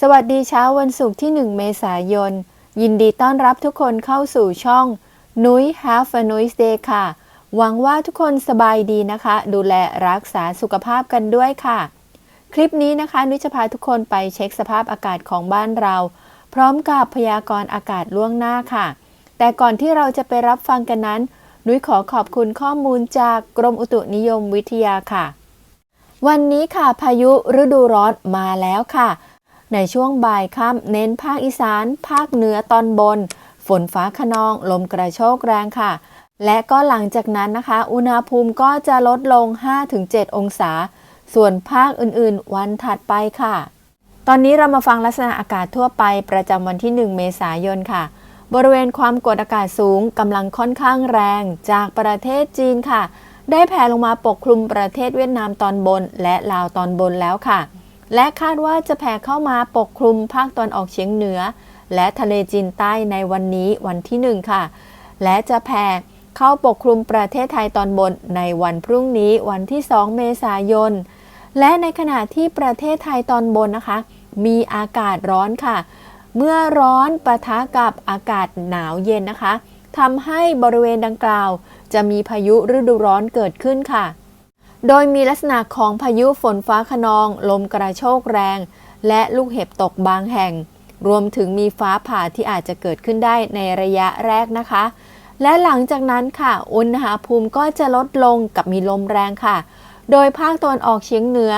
สวัสดีเช้าวันศุกร์ที่ 1 เมษายน ยินดีต้อนรับทุกคนเข้าสู่ช่องนุ้ย Have a Noise Day ค่ะ หวังว่าทุกคนสบายดีนะคะ ดูแลรักษาสุขภาพกันด้วยค่ะ คลิปนี้นะคะ นุ้ยจะพาทุกคนไปเช็คสภาพอากาศของบ้านเรา พร้อมกับพยากรณ์อากาศล่วงหน้าค่ะ แต่ก่อนที่เราจะไปรับฟังกันนั้น นุ้ยขอขอบคุณข้อมูลจากกรมอุตุนิยมวิทยาค่ะ วันนี้ค่ะพายุฤดูร้อนมาแล้วค่ะ ในช่วงบ่ายค่ำเน้นภาคอีสาน ภาคเหนือตอนบน ฝนฟ้าขนอง ลมกระโชกแรงค่ะ และก็หลังจากนั้นนะคะ อุณหภูมิก็จะลดลง 5-7 องศา ส่วนภาคอื่นๆ วันถัดไปค่ะ ตอนนี้เรามาฟังลักษณะอากาศทั่วไปประจำวันที่ 1 เมษายนค่ะ บริเวณความกดอากาศสูงกำลังค่อนข้างแรงจากประเทศจีนค่ะ ได้แผ่ลงมาปกคลุมประเทศเวียดนามตอนบน และลาวตอนบนแล้วค่ะ และคาดว่าจะแผ่เข้ามาปกคลุมภาคตอนออกเฉียงเหนือ และทะเลจีนใต้ในวันนี้วันที่ 1 ค่ะ และจะแผ่เข้าปกคลุมประเทศไทยตอนบนในวันพรุ่งนี้วันที่ 2 เมษายน และในขณะที่ประเทศไทยตอนบนนะคะ มีอากาศร้อนค่ะ เมื่อร้อนปะทะกับอากาศหนาวเย็นนะคะทำให้บริเวณดังกล่าว จะมีพายุฤดูร้อนเกิดขึ้นค่ะ โดยมีลักษณะของพายุฝนฟ้าขนอง ลมกระโชกแรง และลูกเห็บตกบางแห่ง รวมถึงมีฟ้าผ่าที่อาจจะเกิดขึ้นได้ในระยะแรกนะคะ และหลังจากนั้นค่ะ อุณหภูมิก็จะลดลงกับมีลมแรงค่ะ โดยภาคตะวันออกเฉียงเหนือ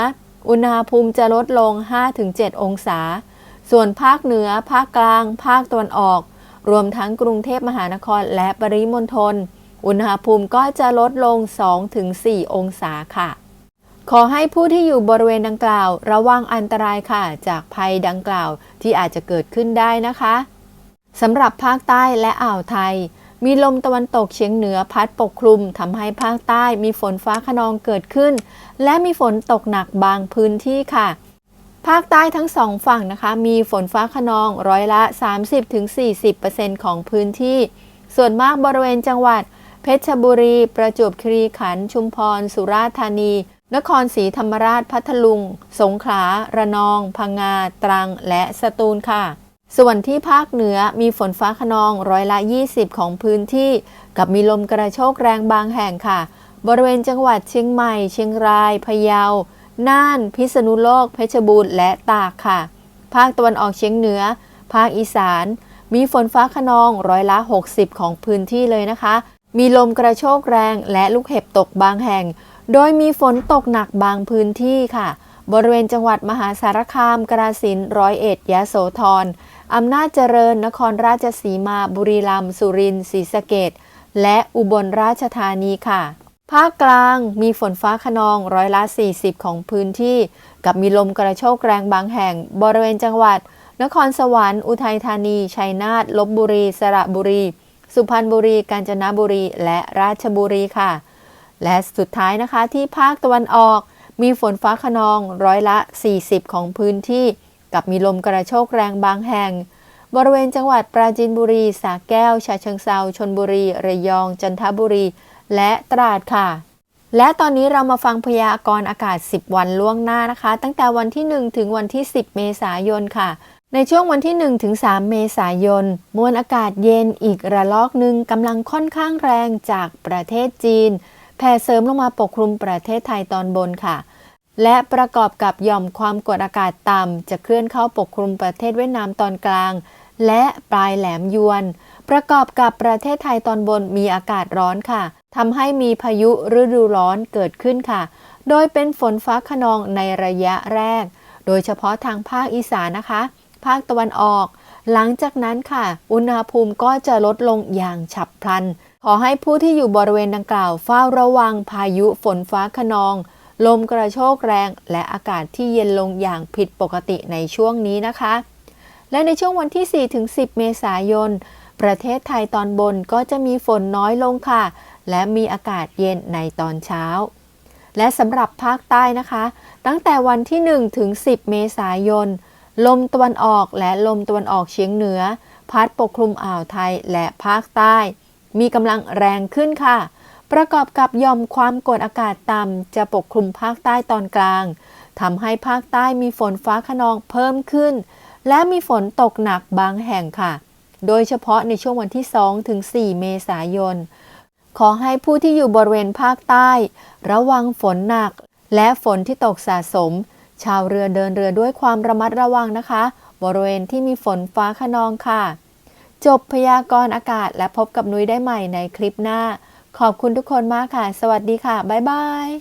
อุณหภูมิจะลดลง 5-7 องศา ส่วนภาคเหนือ ภาคกลาง ภาคตะวันออก รวมทั้งกรุงเทพมหานครและปริมณฑล อุณหภูมิก็จะลดลง 2-4 องศาค่ะ ขอให้ผู้ที่อยู่บริเวณดังกล่าว ระวังอันตรายค่ะ จากภัยดังกล่าวที่อาจจะเกิดขึ้นได้นะคะสำหรับภาคใต้และอ่าวไทย มีลมตะวันตกเฉียงเหนือพัดปกคลุมทำให้ภาคใต้มีฝนฟ้าขนองเกิดขึ้น และมีฝนตกหนักบางพื้นที่ค่ะ ภาคใต้ทั้งสองฝั่งนะคะ มีฝนฟ้าขนองร้อยละ 30-40%ของพื้นที่ ส่วนมากบริเวณจังหวัด เพชรบุรี ประจวบคีรีขันธ์ชุมพร สุราษฎร์ธานี นครศรีธรรมราชพัทลุง สงขลา ระนอง พังงา ตรัง และสตูลค่ะ ส่วนที่ภาคเหนือมีฝนฟ้าขนองร้อยละ 20 ของพื้นที่ กับมีลมกระโชกแรงบางแห่งค่ะ บริเวณจังหวัดเชียงใหม่ เชียงราย พะเยา น่าน พิษณุโลก เพชรบูรณ์ และตากค่ะ ภาคตะวันออกเฉียงเหนือ ภาคอีสาน มีฝนฟ้าขนองร้อยละ 60 ของพื้นที่เลยนะคะ มีลมกระโชกแรงและลูกเห็บตกบางแห่ง โดยมีฝนตกหนักบางพื้นที่ค่ะ บริเวณจังหวัดมหาสารคาม กราสินธุ์ร้อยเอ็ดยะโสธรอำนาจเจริญ นครราชสีมา บุรีรัมย์ สุรินทร์ ศรีสะเกดและอุบลราชธานีค่ะ ภาคกลางมีฝนฟ้าขนองร้อยละ 40 ของพื้นที่ กับมีลมกระโชกแรงบางแห่ง บริเวณจังหวัด นครสวรรค์ อุทัยธานี ชัยนาท ลบบุรี สระบุรี สุพรรณบุรี กาญจนบุรี และราชบุรีค่ะ และสุดท้ายนะคะที่ภาคตะวันออก มีฝนฟ้าขนองร้อยละ 40 ของพื้นที่ กับมีลมกระโชกแรงบางแห่ง บริเวณจังหวัดปราจีนบุรีสระแก้วฉะเชิงเซาชนบุรี ระยอง จันทบุรี และตราดค่ะ และตอนนี้เรามาฟังพยากรณ์อากาศ 10 วันล่วงหน้านะคะ ตั้งแต่วันที่ 1 ถึงวันที่ 10 เมษายนค่ะ ในช่วงวันที่1ถึง3เมษายน มวลอากาศเย็นอีกระลอกหนึ่งกำลังค่อนข้างแรงจากประเทศจีน แผ่เสริมลงมาปกคลุมประเทศไทยตอนบนค่ะ และประกอบกับหย่อมความกดอากาศต่ำจะเคลื่อนเข้าปกคลุมประเทศเวียดนามตอนกลาง และปลายแหลมยวน ประกอบกับประเทศไทยตอนบนมีอากาศร้อนค่ะทำให้มีพายุฤดูร้อนเกิดขึ้นค่ะ โดยเป็นฝนฟ้าขนองในระยะแรก โดยเฉพาะทางภาคอีสานนะคะ ภาคตะวันออก หลังจากนั้นค่ะ อุณหภูมิก็จะลดลงอย่างฉับพลัน ขอให้ผู้ที่อยู่บริเวณดังกล่าวเฝ้าระวังพายุฝนฟ้าขนอง ลมกระโชกแรง และอากาศที่เย็นลงอย่างผิดปกติในช่วงนี้นะคะ และในช่วงวันที่ 4-10 เมษายน ประเทศไทยตอนบนก็จะมีฝนน้อยลงค่ะ และมีอากาศเย็นในตอนเช้าและสำหรับภาคใต้นะคะ ตั้งแต่วันที่ 1 ถึง 10 เมษายน ลมตะวันออกและลมตะวันออกเฉียงเหนือ พัดปกคลุมอ่าวไทยและภาคใต้ มีกำลังแรงขึ้นค่ะ ประกอบกับย่อมความกดอากาศต่ำจะปกคลุมภาคใต้ตอนกลางทำให้ภาคใต้มีฝนฟ้าขนองเพิ่มขึ้น และมีฝนตกหนักบางแห่งค่ะ โดยเฉพาะในช่วงวันที่ 2 ถึง 4 เมษายน ขอให้ผู้ที่อยู่บริเวณภาคใต้ ระวังฝนหนัก และฝนที่ตกสะสม ชาวเรือเดินเรือด้วยความระมัดระวังนะคะ บริเวณที่มีฝนฟ้าขนองค่ะ จบพยากรณ์อากาศและพบกับนุ้ยได้ใหม่ในคลิปหน้า ขอบคุณทุกคนมากค่ะ สวัสดีค่ะ บ๊ายบาย